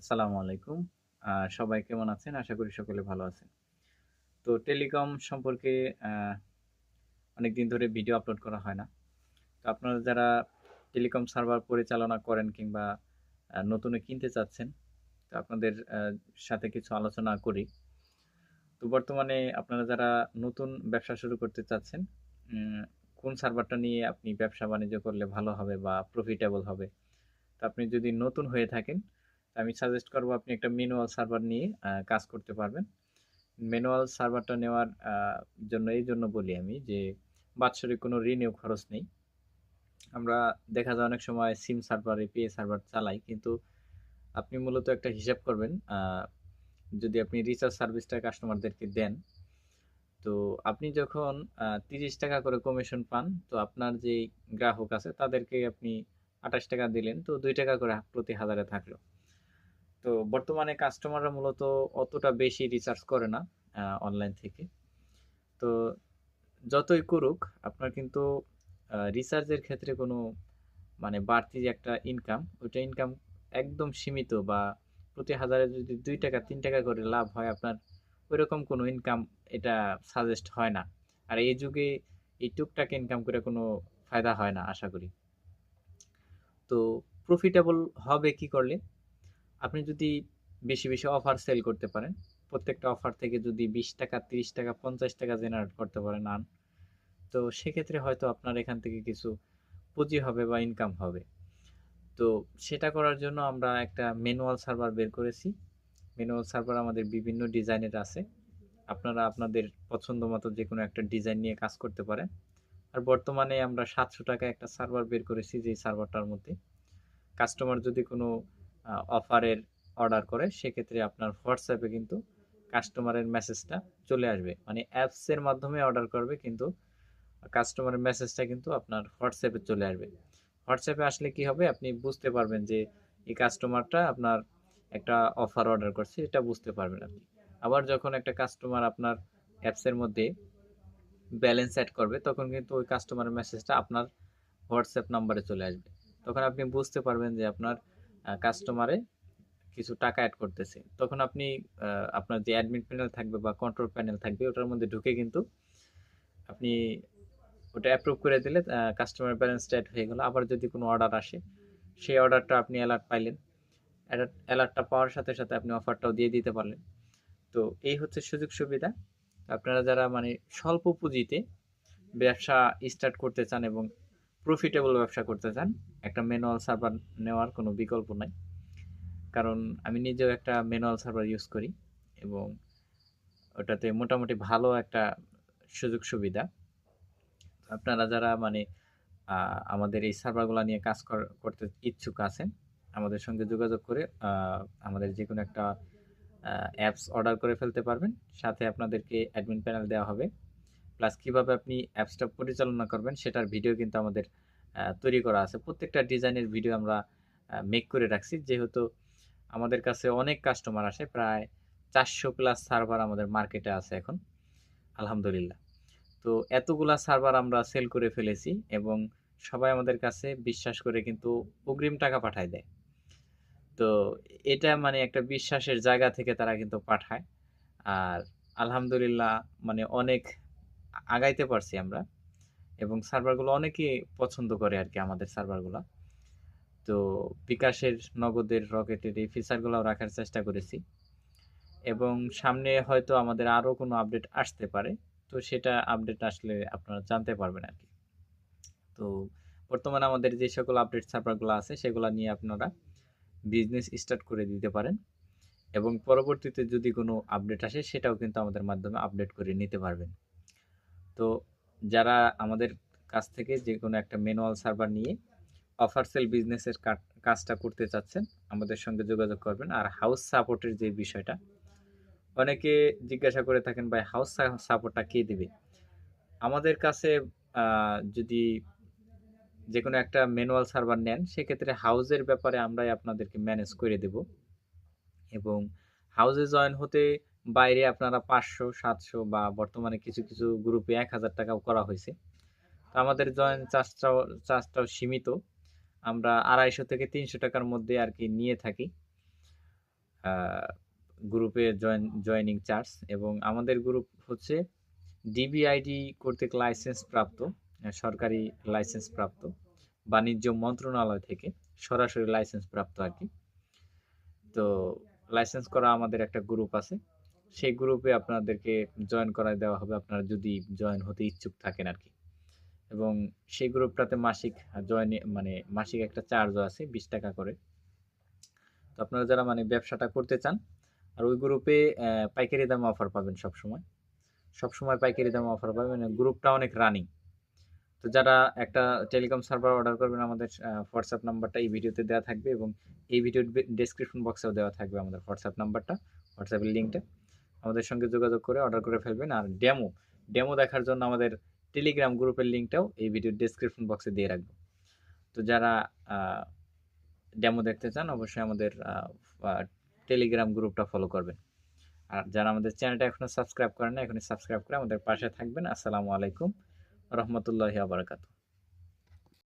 আসসালামু আলাইকুম। সবাই কেমন আছেন? আশা করি সকলে ভালো আছেন। তো টেলিকম সম্পর্কে আ অনেকদিন ধরে ভিডিও আপলোড করা হয় না। তো আপনারা যারা টেলিকম সার্ভার পরিচালনা করেন কিংবা নতুনে কিনতে চাচ্ছেন, তো আপনাদের সাথে কিছু আলোচনা করি। তো বর্তমানে আপনারা যারা নতুন ব্যবসা শুরু করতে চাচ্ছেন, কোন সার্ভারটা নিয়ে আপনি ব্যবসা-বাণিজ্য করলে ভালো হবে বা প্রফিটেবল হবে? তো আপনি যদি নতুন হয়ে থাকেন, আমি সাজেস্ট করব আপনি একটা ম্যানুয়াল সার্ভার নিয়ে কাজ করতে পারবেন। ম্যানুয়াল সার্ভারটা নেওয়ার জন্য এই জন্য বলি আমি যে বাৎসরিক কোনো রিনিউ খরচ নেই। আমরা দেখা যায় অনেক সময় সিম সার্ভার, এপিআই সার্ভার চালাই। কিন্তু আপনি মূলত একটা হিসাব করবেন যদি আপনি রিচার্জ সার্ভিসটা কাস্টমারদেরকে দেন, তো আপনি যখন তিরিশ টাকা করে কমিশন পান, তো আপনার যেই গ্রাহক আছে তাদেরকে আপনি ৳২৮ দিলেন, তো দুই টাকা করে প্রতি হাজারে থাকল। তো বর্তমানে কাস্টমাররা মূলত অতটা বেশি রিচার্জ করে না অনলাইন থেকে। তো যতই করুক আপনার কিন্তু রিচার্জের ক্ষেত্রে কোনো মানে বাড়তি যে একটা ইনকাম, ওইটা ইনকাম একদম সীমিত বা প্রতি হাজারে যদি ৳২, ৳৩ করে লাভ হয় আপনার ওইরকম কোনো ইনকাম এটা সাজেস্ট হয় না। আর এই যুগে এই টুকটাক ইনকাম করে কোনো ফায়দা হয় না আশা করি। তো প্রফিটেবল হবে কি করলে? আপনি যদি বেশি, বেশি অফার সেল করতে পারেন, প্রত্যেকটা অফার থেকে যদি ৳20, ৳30, ৳50 জেনারেট করতে পারেন আন তো সেক্ষেত্রে হয়তো আপনার এখান থেকে কিছু পুঁজি হবে বা ইনকাম হবে। তো সেটা করার জন্য আমরা একটা ম্যানুয়াল সার্ভার বের করেছি। ম্যানুয়াল সার্ভার আমাদের বিভিন্ন ডিজাইনের আছে। আপনারা আপনাদের পছন্দ মতো যে কোনো একটা ডিজাইন নিয়ে কাজ করতে পারেন। আর বর্তমানে আমরা ৳৭০০ একটা সার্ভার বের করেছি যেই সার্ভারটার মধ্যে কাস্টমার যদি কোনো অফারের অর্ডার করে, সেক্ষেত্রে আপনার হোয়াটসঅ্যাপে কিন্তু কাস্টমারের মেসেজটা চলে আসবে। মানে অ্যাপসের মাধ্যমে অর্ডার করবে, কিন্তু কাস্টমারের মেসেজটা কিন্তু আপনার হোয়াটসঅ্যাপে চলে আসবে। হোয়াটসঅ্যাপে আসলে কি হবে? আপনি বুঝতে পারবেন যে এই কাস্টমারটা আপনার একটা অফার অর্ডার করছে, এটা বুঝতে পারবেন আপনি। আবার যখন একটা কাস্টমার আপনার অ্যাপসের মধ্যে ব্যালেন্স অ্যাড করবে, তখন কিন্তু ওই কাস্টমারের মেসেজটা আপনার হোয়াটসঅ্যাপ নাম্বারে চলে আসবে। তখন আপনি বুঝতে পারবেন যে আপনার কাস্টমারে কিছু টাকা অ্যাড করতেছে। তখন আপনি আপনার যে অ্যাডমিন প্যানেল থাকবে বা কন্ট্রোল প্যানেল থাকবে ওটার মধ্যে ঢুকে কিন্তু আপনি ওটা অ্যাপ্রুভ করে দিলে কাস্টমার ব্যালেন্সটা এড হয়ে গেল। আবার যদি কোনো অর্ডার আসে, সেই অর্ডারটা আপনি অ্যালার্ট পাইলেন। অ্যালার্টটা পাওয়ার সাথে, সাথে আপনি অফারটাও দিয়ে দিতে পারলেন। তো এই হচ্ছে সুযোগ সুবিধা। আপনারা যারা মানে স্বল্প পুঁজিতে ব্যবসা স্টার্ট করতে চান এবং প্রফিটেবল ব্যবসা করতে চান, একটা ম্যানুয়াল সার্ভার নেওয়ার কোনো বিকল্প নাই। কারণ আমি নিজেও একটা ম্যানুয়াল সার্ভার ইউজ করি এবং ওটাতে মোটামুটি ভালো একটা সুযোগ সুবিধা। আপনারা যারা মানে আমাদের এই সার্ভারগুলো নিয়ে কাজ কর করতে ইচ্ছুক আছেন, আমাদের সঙ্গে যোগাযোগ করে আমাদের যে কোনো একটা অ্যাপস অর্ডার করে ফেলতে পারবেন। সাথে আপনাদেরকে অ্যাডমিন প্যানেল দেওয়া হবে। প্লাস কীভাবে আপনি অ্যাপসটা পরিচালনা করবেন সেটার ভিডিও কিন্তু আমাদের তৈরি করা আছে। প্রত্যেকটা ডিজাইনের ভিডিও আমরা মেক করে রাখছি। যেহেতু আমাদের কাছে অনেক কাস্টমার আসে, প্রায় ৪০০ প্লাস সার্ভার আমাদের মার্কেটে আছে এখন। আলহামদুলিল্লাহ। তো এতগুলা সার্ভার আমরা সেল করে ফেলেছি এবং সবাই আমাদের কাছে বিশ্বাস করে কিন্তু অগ্রিম টাকা পাঠায় দেয়। তো এটা মানে একটা বিশ্বাসের জায়গা থেকে তারা কিন্তু পাঠায়। আর আলহামদুলিল্লাহ মানে অনেক আগাইতে পারছি আমরা এবং সার্ভারগুলো অনেকেই পছন্দ করে আর কি আমাদের সার্ভারগুলো তো বিকাশের, নগদের, রকেটের এই ফিচারগুলো রাখার চেষ্টা করেছি। এবং সামনে হয়তো আমাদের আরও কোনো আপডেট আসতে পারে। তো সেটা আপডেট আসলে আপনারা জানতে পারবেন আর কি তো বর্তমানে আমাদের যে সকল আপডেট সার্ভারগুলা আছে সেগুলা নিয়ে আপনারা বিজনেস স্টার্ট করে দিতে পারেন এবং পরবর্তীতে যদি কোনো আপডেট আসে সেটাও কিন্তু আমাদের মাধ্যমে আপডেট করে নিতে পারবেন। তো যারা আমাদের কাছ থেকে যে কোনো একটা ম্যানুয়াল সার্ভার নিয়ে অফার সেল বিজনেসের কাজটা করতে চাচ্ছেন, আমাদের সঙ্গে যোগাযোগ করবেন। আর হাউস সাপোর্টের যে বিষয়টা, অনেকে জিজ্ঞাসা করে থাকেন ভাই হাউস সাপোর্টটা কে দেবে আমাদের কাছে যদি যে কোনো একটা ম্যানুয়াল সার্ভার নেন সেক্ষেত্রে হাউজের ব্যাপারে আমরাই আপনাদেরকে ম্যানেজ করে দেব। এবং হাউসে জয়েন হতে বাইরে আপনারা পাঁচশো সাতশো বা বর্তমানে কিছু, কিছু গ্রুপে এক হাজার টাকাও করা হয়েছে তো আমাদের জয়েন চার্জটাও চার্জটাও সীমিত। আমরা ৳২৫০ থেকে তিনশো টাকার মধ্যে আর কি নিয়ে থাকি। গ্রুপে জয়েন জয়েনিং চার্জ এবং আমাদের গ্রুপ হচ্ছে ডিবিআইডি কর্তৃক লাইসেন্স প্রাপ্ত সরকারি লাইসেন্স প্রাপ্ত বাণিজ্য মন্ত্রণালয় থেকে সরাসরি লাইসেন্স প্রাপ্ত আর কি তো লাইসেন্স করা আমাদের একটা গ্রুপ আছে সেই গ্রুপে আপনাদেরকে জয়েন করায় দেওয়া হবে। আপনারা যদি জয়েন হতে ইচ্ছুক থাকেন আর কি। এবং সেই গ্রুপটাতে মাসিক জয়েন মানে মাসিক একটা চার্জও আছে, বিশ টাকা করে। তো আপনারা যারা মানে ব্যবসাটা করতে চান, আর ওই গ্রুপে পাইকারি দামে অফার পাবেন সব সময় সব সময় পাইকারি দামে অফার পাবেন। মানে গ্রুপটা অনেক রানিং তো যারা একটা টেলিকম সার্ভার অর্ডার করবেন, আমাদের হোয়াটসঅ্যাপ নাম্বারটা এই ভিডিওতে দেওয়া থাকবে এবং এই ভিডিওর ডেসক্রিপশন বক্সেও দেওয়া থাকবে আমাদের হোয়াটসঅ্যাপ নাম্বারটা হোয়াটসঅ্যাপের লিঙ্কটা আমাদের সঙ্গে যোগাযোগ করে অর্ডার করে ফেলবেন। আর ডেমো ডেমো দেখার জন্য আমাদের টেলিগ্রাম গ্রুপের লিঙ্কটাও এই ভিডিওর ডিসক্রিপশন বক্সে দিয়ে রাখব। তো যারা ডেমো দেখতে চান, অবশ্যই আমাদের টেলিগ্রাম গ্রুপটা ফলো করবেন। আর যারা আমাদের চ্যানেলটা এখনও সাবস্ক্রাইব করেন না, এখনই সাবস্ক্রাইব করে আমাদের পাশে থাকবেন। আসসালামু আলাইকুম, রহমতুল্লাহি আবরাকাতু